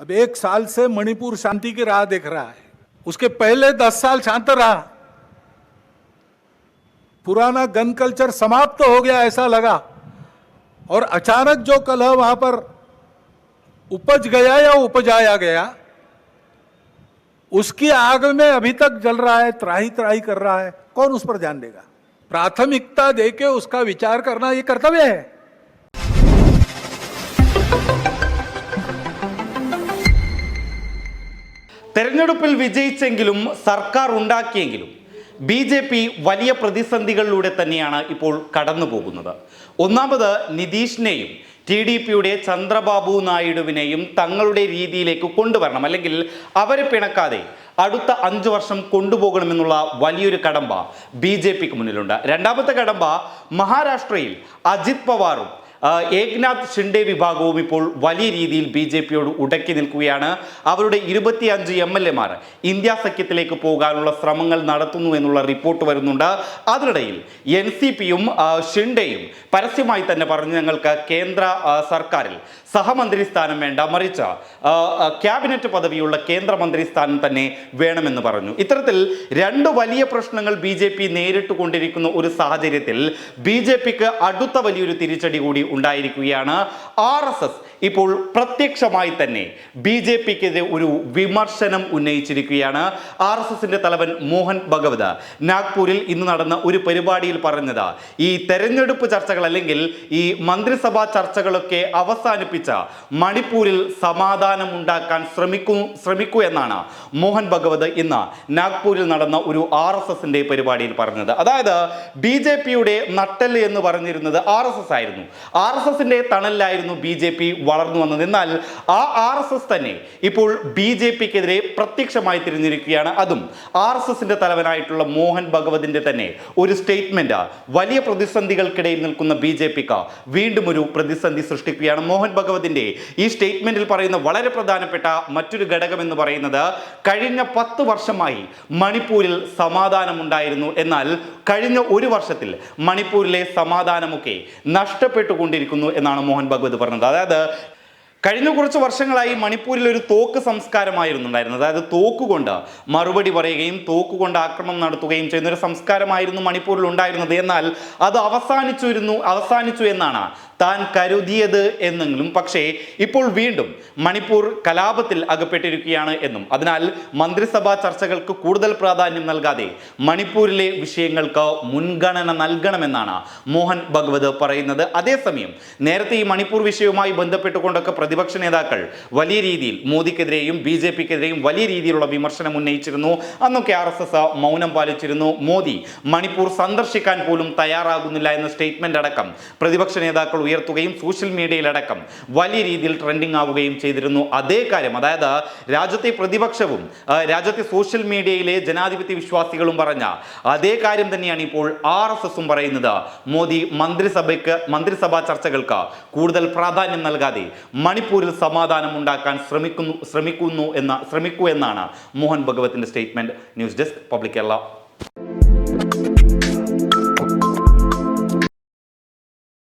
अब एक साल से मणिपुर शांति की राह देख रहा है। उसके पहले दस साल शांत रहा। पुराना गन कल्चर समाप्त तो हो गया ऐसा लगा। और अचानक जो कलह वहाँ पर उपज गया या उपजाया गया, उसकी आग में अभी तक जल रहा है त्राही त्राही कर रहा है। कौन उस पर ध्यान देगा? प्राथमिकता देके उसका विचार करना ये कर्तव्य है। തെരഞ്ഞെടുപ്പിൽ വിജയിച്ചെങ്കിലും സർക്കാർ ഉണ്ടാക്കിയെങ്കിലും ബി ജെ പി വലിയ പ്രതിസന്ധികളിലൂടെ തന്നെയാണ് ഇപ്പോൾ കടന്നു പോകുന്നത് ഒന്നാമത് നിതീഷിനെയും ടി ഡി പിയുടെ ചന്ദ്രബാബു നായിഡുവിനെയും തങ്ങളുടെ രീതിയിലേക്ക് കൊണ്ടുവരണം. അല്ലെങ്കിൽ അവരെ പിണക്കാതെ അടുത്ത അഞ്ച് വർഷം കൊണ്ടുപോകണമെന്നുള്ള വലിയൊരു കടമ്പ ബി ജെ പിക്ക് മുന്നിലുണ്ട്. രണ്ടാമത്തെ കടമ്പ മഹാരാഷ്ട്രയിൽ അജിത് പവാറും ഏക്നാഥ് ഷിൻഡെ വിഭാഗവും ഇപ്പോൾ വലിയ രീതിയിൽ ബി ജെ പിയോട് ഉടക്കി നിൽക്കുകയാണ്. അവരുടെ ഇരുപത്തിയഞ്ച് എം എൽ എമാർ ഇന്ത്യ സഖ്യത്തിലേക്ക് പോകാനുള്ള ശ്രമങ്ങൾ നടത്തുന്നു എന്നുള്ള റിപ്പോർട്ട് വരുന്നുണ്ട്. അതിനിടയിൽ എൻ സി പിയും ഷിൻഡെയും പരസ്യമായി തന്നെ പറഞ്ഞു ഞങ്ങൾക്ക് കേന്ദ്ര സർക്കാരിൽ സഹമന്ത്രി സ്ഥാനം വേണ്ട മറിച്ച് ക്യാബിനറ്റ് പദവിയുള്ള കേന്ദ്രമന്ത്രി സ്ഥാനം തന്നെ വേണമെന്ന് പറഞ്ഞു. ഇത്തരത്തിൽ രണ്ട് വലിയ പ്രശ്നങ്ങൾ ബി ജെ പി നേരിട്ട് കൊണ്ടിരിക്കുന്ന ഒരു സാഹചര്യത്തിൽ ബി ജെ പിക്ക് അടുത്ത വലിയൊരു തിരിച്ചടി കൂടി ഉണ്ടായിരിക്കുകയാണ്. ആർ എസ് എസ് ഇപ്പോൾ പ്രത്യക്ഷമായി തന്നെ ബി ജെ പിക്കെതിരെ ഒരു വിമർശനം ഉന്നയിച്ചിരിക്കുകയാണ്. ആർ എസ് എസിന്റെ തലവൻ മോഹൻ ഭഗവത് നാഗ്പൂരിൽ ഇന്ന് നടന്ന ഒരു പരിപാടിയിൽ പറഞ്ഞത് ഈ തെരഞ്ഞെടുപ്പ് ചർച്ചകൾ അല്ലെങ്കിൽ ഈ മന്ത്രിസഭാ ചർച്ചകളൊക്കെ അവസാനിപ്പിച്ച മണിപ്പൂരിൽ സമാധാനം ഉണ്ടാക്കാൻ ശ്രമിക്കൂ ശ്രമിക്കൂ എന്നാണ് മോഹൻ ഭഗവത് ഇന്ന് നാഗ്പൂരിൽ നടന്ന ഒരു ആർ എസ് എസിന്റെ പരിപാടിയിൽ പറഞ്ഞത്. അതായത് ബി ജെ പിയുടെ നട്ടൽ എന്ന് പറഞ്ഞിരുന്നത് ആർ എസ് എസ് ആയിരുന്നു. ആർ എസ് എസിന്റെ തണലിലായിരുന്നു ബി ജെ പി വളർന്നു വന്നത്. എന്നാൽ ആ ആർ എസ് എസ് തന്നെ ഇപ്പോൾ ബി ജെ പിക്കെതിരെ പ്രത്യക്ഷമായി തിരിഞ്ഞിരിക്കുകയാണ്. അതും ആർ എസ് എസിന്റെ തലവനായിട്ടുള്ള മോഹൻ ഭഗവതിന്റെ തന്നെ ഒരു സ്റ്റേറ്റ്മെന്റ്. വലിയ പ്രതിസന്ധികൾക്കിടയിൽ നിൽക്കുന്ന ബി ജെ പിക്ക് വീണ്ടും ഒരു പ്രതിസന്ധി സൃഷ്ടിക്കുകയാണ്. മോഹൻ ഭഗവതിന്റെ ഈ സ്റ്റേറ്റ്മെന്റിൽ പറയുന്ന വളരെ പ്രധാനപ്പെട്ട മറ്റൊരു ഘടകം എന്ന് പറയുന്നത് കഴിഞ്ഞ പത്ത് വർഷമായി മണിപ്പൂരിൽ സമാധാനമുണ്ടായിരുന്നു. എന്നാൽ കഴിഞ്ഞ ഒരു വർഷത്തിൽ മണിപ്പൂരിലെ സമാധാനമൊക്കെ നഷ്ടപ്പെട്ടുകൊണ്ടിരിക്കുന്നു എന്നാണ് മോഹൻ ഭഗവത് പറഞ്ഞത്. അതായത് കഴിഞ്ഞ കുറച്ച് വർഷങ്ങളായി മണിപ്പൂരിൽ ഒരു തോക്ക് സംസ്കാരമായിരുന്നു ഉണ്ടായിരുന്നത് അതായത് തോക്കുകൊണ്ട് മറുപടി പറയുകയും തോക്കുകൊണ്ട് ആക്രമണം നടത്തുകയും ചെയ്യുന്ന ഒരു സംസ്കാരമായിരുന്നു മണിപ്പൂരിൽ ഉണ്ടായിരുന്നത്. എന്നാൽ അത് അവസാനിച്ചിരുന്നു അവസാനിച്ചു എന്നാണ് താൻ കരുതിയത് എന്നെങ്കിലും. പക്ഷേ ഇപ്പോൾ വീണ്ടും മണിപ്പൂർ കലാപത്തിൽ അകപ്പെട്ടിരിക്കുകയാണ് എന്നും. അതിനാൽ മന്ത്രിസഭാ ചർച്ചകൾക്ക് കൂടുതൽ പ്രാധാന്യം നൽകാതെ മണിപ്പൂരിലെ വിഷയങ്ങൾക്ക് മുൻഗണന നൽകണമെന്നാണ് മോഹൻ ഭഗവത് പറയുന്നത്. അതേസമയം നേരത്തെ ഈ മണിപ്പൂർ വിഷയവുമായി ബന്ധപ്പെട്ടുകൊണ്ടൊക്കെ പ്രതിപക്ഷ നേതാക്കൾ വലിയ രീതിയിൽ മോദിക്കെതിരെയും ബി ജെ പിക്കെതിരെയും വലിയ രീതിയിലുള്ള വിമർശനം ഉന്നയിച്ചിരുന്നു. അന്നൊക്കെ ആർ എസ് എസ് മൗനം പാലിച്ചിരുന്നു. മോദി മണിപ്പൂർ സന്ദർശിക്കാൻ പോലും തയ്യാറാകുന്നില്ല എന്ന സ്റ്റേറ്റ്മെന്റ് അടക്കം പ്രതിപക്ഷ നേതാക്കൾ ഉയർത്തുകയും സോഷ്യൽ മീഡിയയിലടക്കം വലിയ രീതിയിൽ ട്രെൻഡിങ് ആവുകയും ചെയ്തിരുന്നു. അതേ കാര്യം അതായത് രാജ്യത്തെ പ്രതിപക്ഷവും രാജ്യത്തെ സോഷ്യൽ മീഡിയയിലെ ജനാധിപത്യ വിശ്വാസികളും പറഞ്ഞ അതേ കാര്യം തന്നെയാണ് ഇപ്പോൾ ആർ എസ് എസും പറയുന്നത്. മോദി മന്ത്രിസഭയ്ക്ക് മന്ത്രിസഭാ ചർച്ചകൾക്ക് കൂടുതൽ പ്രാധാന്യം നൽകാതെ മണിപ്പൂരിൽ സമാധാനം ഉണ്ടാക്കാൻ ശ്രമിക്കുന്നു ശ്രമിക്കുന്നു എന്ന ശ്രമിക്കൂ എന്നാണ് Mohan ഭഗവത്തിന്റെ statement news desk public Kerala.